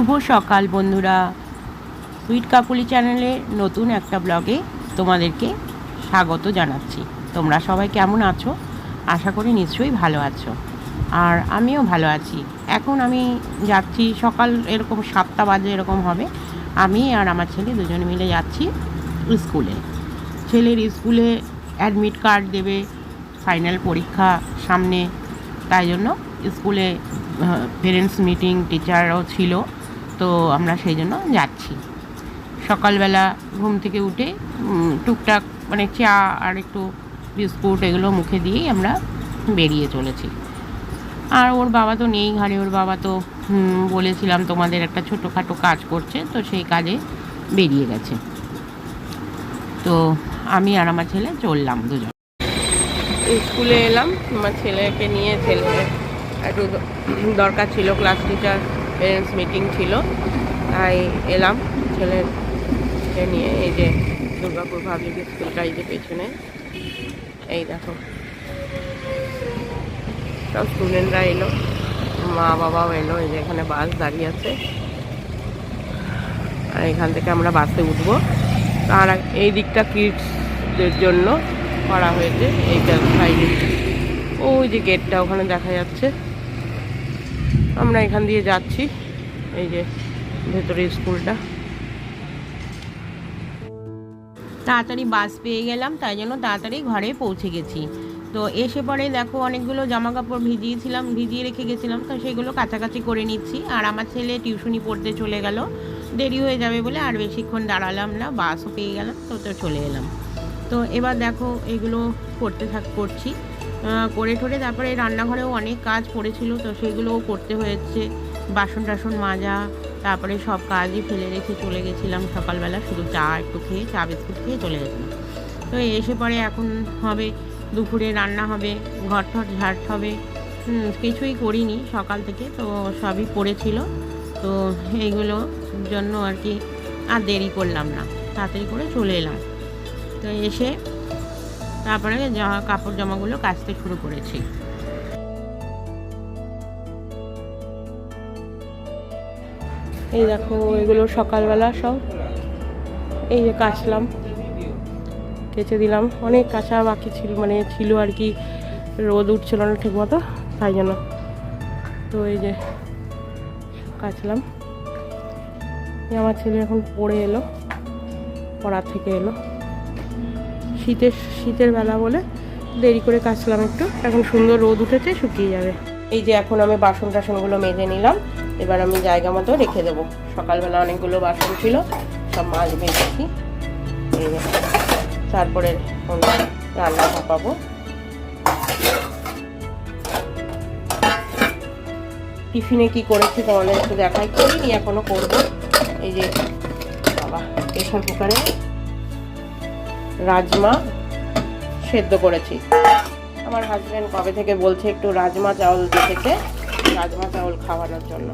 শুভ সকাল বন্ধুরা। সুইট কাকুলি চ্যানেলে নতুন একটা ব্লগে তোমাদেরকে স্বাগত জানাচ্ছি। তোমরা সবাই কেমন আছো? আশা করি নিশ্চয়ই ভালো আছো। আর আমিও ভালো আছি। এখন আমি যাচ্ছি, সকাল এরকম সাতটা বাজে এরকম হবে। আমি আর আমার ছেলে দুজনে মিলে যাচ্ছি স্কুলে। ছেলের স্কুলে অ্যাডমিট কার্ড দেবে, ফাইনাল পরীক্ষা সামনে। তাই জন্য স্কুলে পেরেন্টস মিটিং টিচারও ছিল। তো আমরা সেই জন্য যাচ্ছি। সকালবেলা ঘুম থেকে উঠে টুকটাক মানে চা আর একটু বিস্কুট এগুলো মুখে দিয়েই আমরা বেরিয়ে চলেছি। আর ওর বাবা তো নেই ঘরে ওর বাবা তো বলেছিলাম তোমাদের একটা ছোটোখাটো কাজ করছে, তো সেই কাজে বেরিয়ে গেছে। তো আমি আর আমার ছেলে চললাম দুজন। স্কুলে এলাম, আমার ছেলেকে নিয়ে ছেলে একটু দরকার ছিল, ক্লাস টিচার পেরেন্টস মিটিং ছিল। তাই এলাম ছেলেকে নিয়ে এই যে দুর্গাপুর পাবলিক স্কুলটা এই যে পেছনে। এই দেখো। সব স্টুডেন্টরা এলো। মা বাবাও এলো, এই যে এখানে বাস দাঁড়িয়ে আছে। আর এখান থেকে আমরা বাসে উঠবো। আর এই দিকটা কিডসদের জন্য করা হয়েছে। এইটা সাইডে ওই যে গেটটা ওখানে দেখা যাচ্ছে। আমরা এখান দিয়ে যাচ্ছি। এই যে ভেতরে স্কুলটা। তাড়াতাড়ি বাস পেয়ে গেলাম, তাই জন্য তাড়াতাড়ি ঘরে পৌঁছে গেছি। তো এসে পরে দেখো অনেকগুলো জামা কাপড় ভিজিয়েছিলাম, ভিজিয়ে রেখে গেছিলাম, তো সেগুলো কাছাকাছি করে নিচ্ছি। আর আমার ছেলে টিউশনি পড়তে চলে গেল। দেরি হয়ে যাবে বলে আর বেশিক্ষণ দাঁড়ালাম না, বাসও পেয়ে গেলাম, তো তো চলে এলাম। তো এবার দেখো এগুলো করতে থাক, করছি। করে ঠরে তারপরে রান্নাঘরেও অনেক কাজ পড়েছিল, তো সেগুলোও করতে হয়েছে। বাসন টাসন মাজা, তারপরে সব কাজই ফেলে রেখে চলে গেছিলাম সকালবেলা। শুধু চা একটু খেয়ে, চা বিস্কুট খেয়ে চলে গেছিলাম। তো এসে পরে এখন হবে, দুপুরে রান্না হবে, ঘর টর ঝাড় হবে। কিছুই করিনি সকাল থেকে, তো সবই পড়েছিল। তো এইগুলো জন্য আর কি, আর দেরি করলাম না। তাড়াতাড়ি করে চলে এলাম। তো এসে তারপরে জামা কাপড় জামাগুলো কাচতে শুরু করেছি। এই দেখো, এগুলো সকালবেলা সব। এই যে কাচলাম, কেচে দিলাম। অনেক কাঁচা বাকি ছিল মানে ছিল আর কি, রোদ উঠছিল না ঠিক মতো তাই জন্য। তো এই যে কাচলাম। আমার ছেলে এখন পড়ে এলো পড়ার থেকে এলো। শীতের শীতের বেলা বলে দেরি করে কাচলাম একটু। এখন সুন্দর রোদ উঠেছে, শুকিয়ে যাবে। এই যে এখন আমি বাসন টাসনগুলো মেজে নিলাম, এবার আমি জায়গা মতো রেখে দেবো। সকালবেলা অনেকগুলো বাসন ছিল, সব মাছ যে, তারপরে রান্না চাপাবো টিফিনে কি করেছি তোমাদের একটু দেখাই। করিনি, এখনও করব। এই যে, বাবা প্রেশার কুকারে রাজমা সেদ্ধ করেছি। আমার হাজব্যান্ড কবে থেকে বলছে একটু রাজমা চাউল দেখেছে রাজমা চাউল খাওয়ানোর জন্য।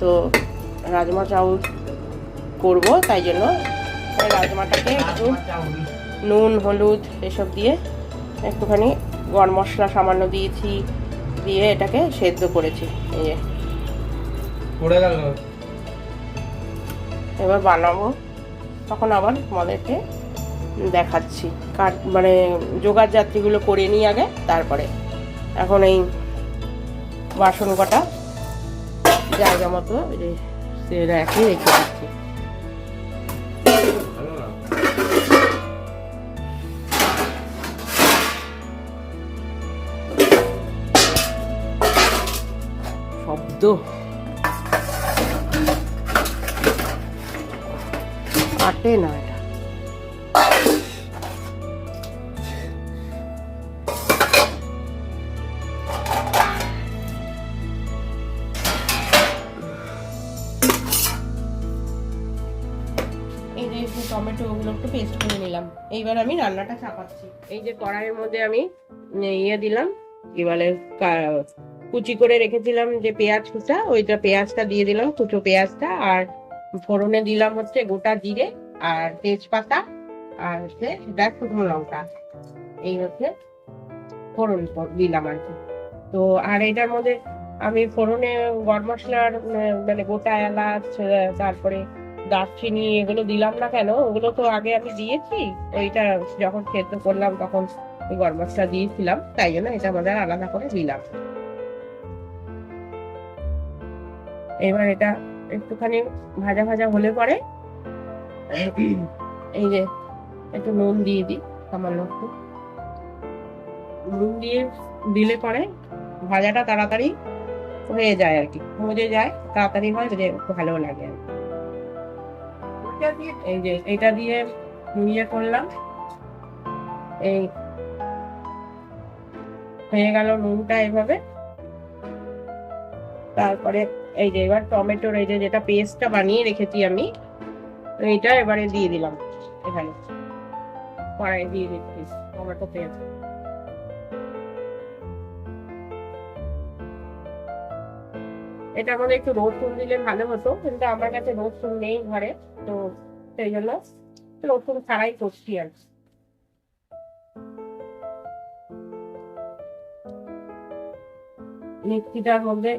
তো রাজমা চাউল করব তাই জন্য রাজমাটাকে একটু নুন হলুদ এসব দিয়ে একটুখানি গরম মশলা সামান্য দিয়েছি দিয়ে এটাকে সেদ্ধ করেছি এই যে। পড়ে গেল। এবার বানাবো তখন আবার তোমাদেরকে দেখাচ্ছি। কাট মানে জোগাড় যাত্রীগুলো করে নিই আগে, তারপরে। এখন এই বাসন কটা, জায়গা মতো সে রেখে দিচ্ছি। শব্দ। কাটে না যে একটু টমেটো, ওগুলো একটু পেস্ট করে নিলাম। এইবার আমি রান্নাটা চাপাচ্ছি। এই যে কড়াইয়ের মধ্যে আমি ইয়ে দিলাম কি বলে কুচি করে রেখেছিলাম যে পেঁয়াজ কুচা, ওইটা পেঁয়াজটা দিয়ে দিলাম, কুচো পেঁয়াজটা, আর ফোড়নে দিলাম হচ্ছে গোটা জিরে আর তেজপাতা, আর হচ্ছে সেটা শুকনো লঙ্কা। এই হচ্ছে ফোড়ন দিলাম আর কি। তো আর এটার মধ্যে আমি ফোড়নে গরম মশলার মানে গোটা এলাচ তারপরে দারচিনি এগুলো দিলাম না কেন? ওগুলো তো আগে আমি দিয়েছি। ওইটা যখন সেদ্ধ করলাম তখন গরম মশলা দিয়েছিলাম। তাই জন্য এটা আমাদের আলাদা করে দিলাম। এবার এটা একটুখানি ভাজা ভাজা হলে পরে এই যে একটু নুন দিয়ে দিই সামান্য একটু। নুন দিয়ে দিলে পরে ভাজাটা তাড়াতাড়ি হয়ে যায় আর কি। মজে যায়, তাড়াতাড়ি হয় ভালো লাগে আর কি। এই যে, এটা দিয়ে ইয়ে করলাম। এই হয়ে গেল নুনটা এভাবে। তারপরে এই যে, এবার টমেটোর এই যে, যেটা পেস্টটা বানিয়ে রেখেছি আমি এইটা এবারে দিয়ে দিলাম এখানে। কড়াই দিয়ে দিচ্ছি টমেটো পেস্ট এটার মধ্যে একটু রসুন দিলে ভালো হতো, কিন্তু আমার কাছে রসুন নেই ঘরে। তো সেই জন্য রসুন ছাড়াই করছি আর কি। মিক্সিটার মধ্যে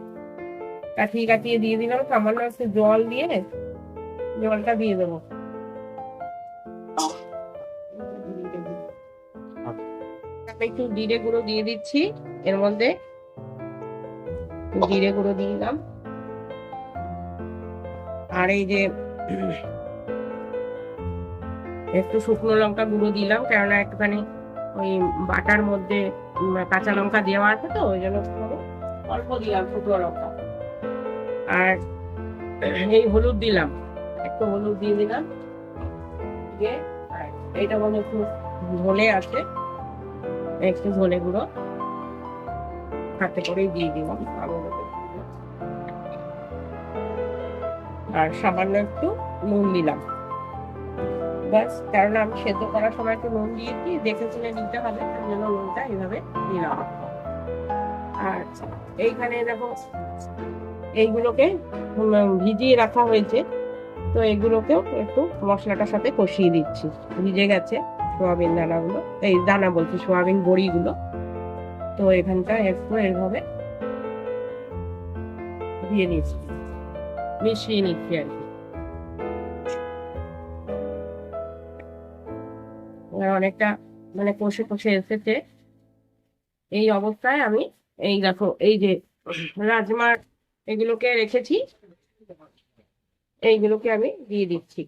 কাঠিয়ে কাঠিয়ে দিয়ে দিলাম, সামান্য একটু জল দিয়ে জলটা দিয়ে দেবো একটু জিরে গুঁড়ো দিয়ে দিচ্ছি, এর মধ্যে জিরে গুঁড়ো দিয়ে দিলাম আর এই যে একটু শুকনো লঙ্কা গুঁড়ো দিলাম, কেননা একটুখানি ওই বাটার মধ্যে কাঁচা লঙ্কা দেওয়া আছে তো, ওই জন্য অল্প দিলাম শুকনো লঙ্কা আর এই হলুদ দিলাম, একটু হলুদ দিয়ে দিলাম, দিয়ে এইটা মনে একটু ঝোলে আছে, একটু ঝোলে গুঁড়ো, হাতে করেই দিয়ে দিলাম। আর সামান্য একটু নুন দিলাম ব্যাস, কারণ আমি সেদ্ধ করার সময় একটু নুন দিয়েছি দেখে শুনে নিতে হবে, তার জন্য নুনটা এইভাবে দিলাম আর এইখানে দেখো, এইগুলোকে ভিজিয়ে রাখা হয়েছে। তো এগুলোকেও একটু মশলাটার সাথে কষিয়ে দিচ্ছি। ভিজে গেছে সোয়াবিন দানাগুলো, এই দানা বলছি, সোয়াবিন বড়িগুলো। তো এখানটা একটু এইভাবে দিয়ে নিচ্ছি, মিশিয়ে নিচ্ছি আর কি। অনেকটা মানে কষে কষে এসেছে। এই অবস্থায় আমি এই দেখো, এই যে রাজমার এগুলোকে রেখেছি। এইগুলোকে আমি দিয়ে দিচ্ছি।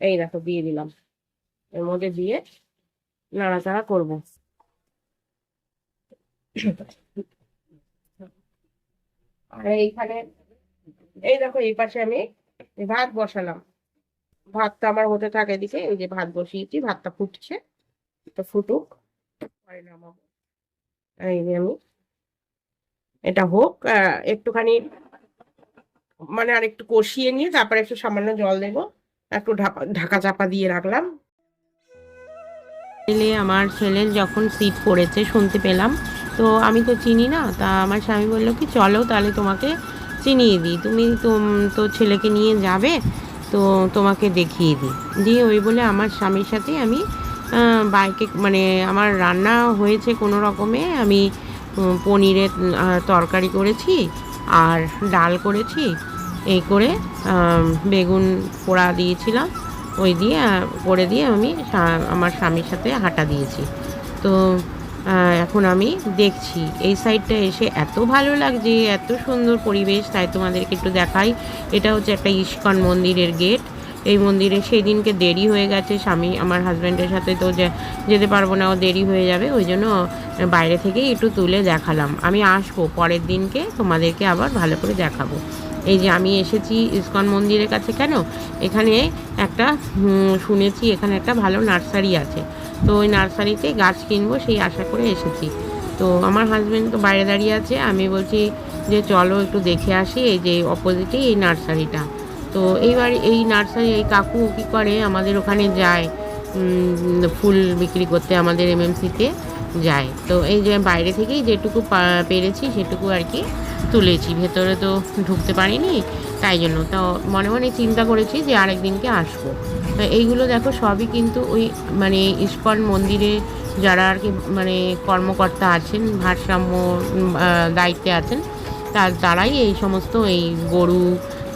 এই দেখো, দিয়ে দিলাম। এর মধ্যে দিয়ে নাড়াচাড়া করব। আর এইখানে, এই দেখো, এই পাশে আমি ভাত বসালাম। ভাতটা আমার হতে থাকে এদিকে, এই যে ভাত বসিয়েছি, ভাতটা ফুটছে তো ফুটুক এই যে আমি, এটা হোক একটুখানি মানে আর একটু কষিয়ে নিয়ে তারপরে একটু সামান্য জল দেবো, একটু ঢাকা ঢাকা চাপা দিয়ে রাখলাম। ছেলে, আমার ছেলের যখন সিট পড়েছে, শুনতে পেলাম। তো আমি তো চিনি না, তা আমার স্বামী বলল কি, চলো তাহলে তোমাকে চিনিয়ে দিই। তুমি তো ছেলেকে নিয়ে যাবে? তো তোমাকে দেখিয়ে দিই। দিয়ে ওই বলে আমার স্বামীর সাথে আমি বাইকে মানে আমার রান্না হয়েছে কোনো রকমে, আমি পনিরের তরকারি করেছি আর ডাল করেছি। এই করে বেগুন পোড়া দিয়েছিলাম, ওই দিয়ে করে দিয়ে আমি আমার স্বামীর সাথে হাঁটা দিয়েছি। তো এখন আমি দেখছি, এই সাইডটা এসে এত ভালো লাগছে, এত সুন্দর পরিবেশ, তাই তোমাদেরকে একটু দেখাই। এটা হচ্ছে একটা ইস্কন মন্দিরের গেট এই মন্দিরে সেই দিনকে দেরি হয়ে গেছে, স্বামী আমার হাজব্যান্ডের সাথে তো যেতে পারব না, ও দেরি হয়ে যাবে, ওই জন্য বাইরে থেকেই একটু তুলে দেখালাম। আমি আসব পরের দিনকে, তোমাদেরকে আবার ভালো করে দেখাবো। এই যে আমি এসেছি ইস্কন মন্দিরের কাছে কেন? এখানে একটা শুনেছি এখানে একটা ভালো নার্সারি আছে। তো ওই নার্সারিতে গাছ কিনবো সেই আশা করে এসেছি। তো আমার হাজব্যান্ড তো বাইরে দাঁড়িয়ে আছে, আমি বলছি যে চলো একটু দেখে আসি এই যে অপোজিটেই এই নার্সারিটা। তো এইবার এই নার্সারি, এই কাকু কী করে, আমাদের ওখানে যায় ফুল বিক্রি করতে আমাদের এমএমসিতে যায়। তো এই যে বাইরে থেকেই যেটুকু পেরেছি সেটুকু আর কি তুলেছি। ভেতরে তো ঢুকতে পারিনি তাই জন্য। তো মনে মনে চিন্তা করেছি যে আরেক দিনকে আসব। তো এইগুলো দেখো সবই কিন্তু ওই মানে ইস্কন মন্দিরে যারা আর কি মানে কর্মকর্তা আছেন, ভারসাম্য দায়িত্বে আছেন, তার, তারাই এই সমস্ত এই গরু,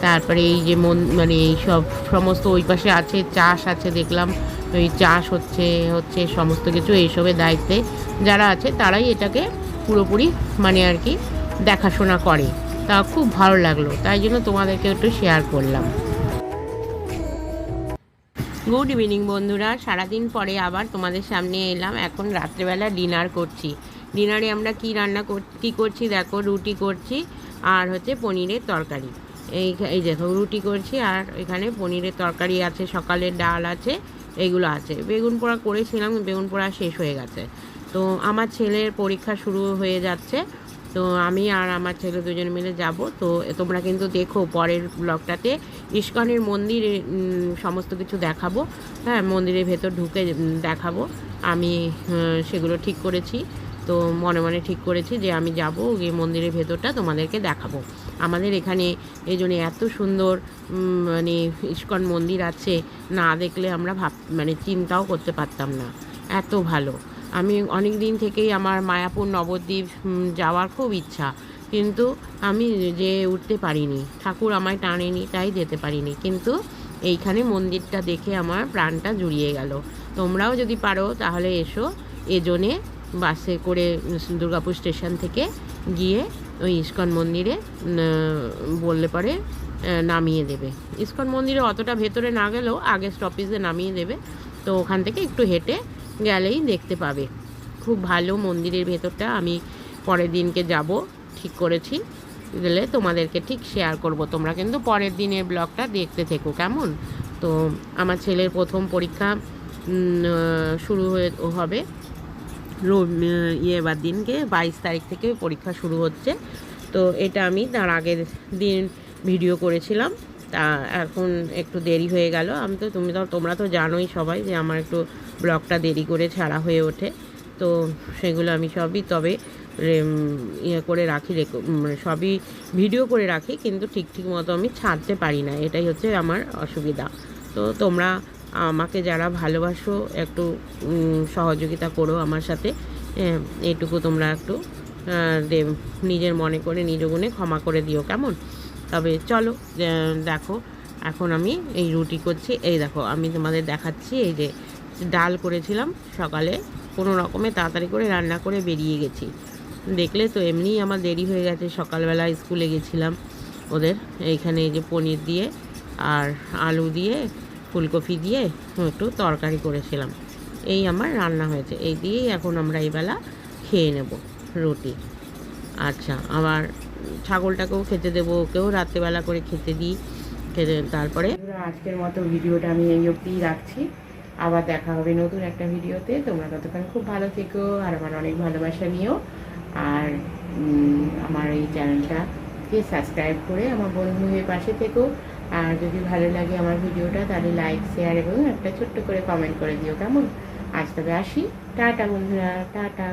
তারপরে এই যে মন মানে এই সব সমস্ত ওই পাশে আছে, চাষ আছে দেখলাম, ওই চাষ হচ্ছে হচ্ছে সমস্ত কিছু এইসবের দায়িত্বে যারা আছে তারাই এটাকে পুরোপুরি মানে আর কি দেখাশোনা করে। তা খুব ভালো লাগল। তাই জন্য তোমাদেরকে একটু শেয়ার করলাম। গুড ইভিনিং বন্ধুরা, সারাদিন পরে আবার তোমাদের সামনে এলাম। এখন রাত্রেবেলা ডিনার করছি। ডিনারে আমরা কি রান্না কী করছি দেখো, রুটি করছি আর হচ্ছে পনিরের তরকারি। এই এই দেখো রুটি করছি আর এখানে পনিরের তরকারি আছে, সকালের ডাল আছে এইগুলো আছে। বেগুন পোড়া করেছিলাম, বেগুন পোড়া শেষ হয়ে গেছে। তো আমার ছেলের পরীক্ষা শুরু হয়ে যাচ্ছে। তো আমি আর আমার ছেলে দুজন মিলে যাব। তো তোমরা কিন্তু দেখো পরের ব্লগটাতে ইস্কনের মন্দিরে সমস্ত কিছু দেখাবো। হ্যাঁ মন্দিরের ভেতর ঢুকে দেখাবো। আমি সেগুলো ঠিক করেছি। তো মনে মনে ঠিক করেছি যে আমি যাব গিয়ে মন্দিরের ভেতরটা তোমাদেরকে দেখাবো। আমাদের এখানে এই জন্য এত সুন্দর মানে ইস্কন মন্দির আছে, না দেখলে আমরা ভাব মানে চিন্তাও করতে পারতাম না। এত ভালো। আমি অনেক দিন থেকেই আমার মায়াপুর নবদ্বীপ যাওয়ার খুব ইচ্ছা। কিন্তু আমি যে উঠতে পারিনি, ঠাকুর আমায় টানেনি, তাই যেতে পারিনি। কিন্তু এইখানে মন্দিরটা দেখে আমার প্রাণটা জুড়িয়ে গেল। তোমরাও যদি পারো, তাহলে এসো। এজনে বাসে করে দুর্গাপুর স্টেশন থেকে গিয়ে ওই ইস্কন মন্দিরে বললে পরে নামিয়ে দেবে। ইস্কন মন্দিরে অতটা ভেতরে না গেলেও আগে স্টপেজে নামিয়ে দেবে। তো ওখান থেকে একটু হেঁটে গেলেই দেখতে পাবে। খুব ভালো মন্দিরের ভেতরটা, আমি পরের দিনকে যাব, ঠিক করেছি। গেলে তোমাদেরকে ঠিক শেয়ার করব। তোমরা কিন্তু পরের দিনের ব্লগটা দেখতে থেকো, কেমন? তো আমার ছেলের প্রথম পরীক্ষা শুরু হয়ে, হবে ইয়েবার দিনকে বাইশ তারিখ থেকে পরীক্ষা শুরু হচ্ছে। তো এটা আমি তার আগের দিন ভিডিও করেছিলাম। তা এখন একটু দেরি হয়ে গেল। আমি তো, তুমি তো, তোমরা তো জানোই সবাই যে আমার একটু ব্লগটা দেরি করে ছাড়া হয়ে ওঠে। তো সেগুলো আমি সবই তবে ইয়ে করে রাখি মানে সবই ভিডিও করে রাখি, কিন্তু ঠিক ঠিক মতো আমি ছাড়তে পারি না। এটাই হচ্ছে আমার অসুবিধা। তো তোমরা আমাকে যারা ভালোবাসো, একটু সহযোগিতা করো আমার সাথে। এটুকু তোমরা একটু নিজের মনে করে, নিজ গুণে ক্ষমা করে দিও, কেমন? তবে চলো দেখো, এখন আমি এই রুটি করছি। এই দেখো, আমি তোমাদের দেখাচ্ছি এই যে ডাল করেছিলাম সকালে। কোনো রকমে তাড়াতাড়ি করে রান্না করে বেরিয়ে গেছি। দেখলে তো এমনিই আমার দেরি হয়ে গেছে, সকালবেলা স্কুলে গেছিলাম ওদের। এইখানে যে পনির দিয়ে আর আলু দিয়ে, ফুলকপি দিয়ে একটু তরকারি করেছিলাম। এই আমার রান্না হয়েছে। এই দিয়েই এখন আমরা এই বেলা খেয়ে নেব রুটি। আচ্ছা আবার ছাগলটাকেও খেতে দেবো, ওকেও রাত্রেবেলা করে খেতে দিই। খেতে, তারপরে আজকের মতো ভিডিওটা আমি এই অবধিই রাখছি। আবার দেখা হবে নতুন একটা ভিডিওতে। তোমরা ততক্ষণ খুব ভালো থেকো আর আমার অনেক ভালোবাসা নিও। আর আমার এই চ্যানেলটাকে সাবস্ক্রাইব করে আমার বন্ধু হয়ে পাশে থেকো। আর যদি ভালো লাগে আমার ভিডিওটা, তাহলে লাইক, শেয়ার এবং একটা ছোট্ট করে কমেন্ট করে দিও কেমন? আজ তবে আসি। টাটা বন্ধুরা, টাটা।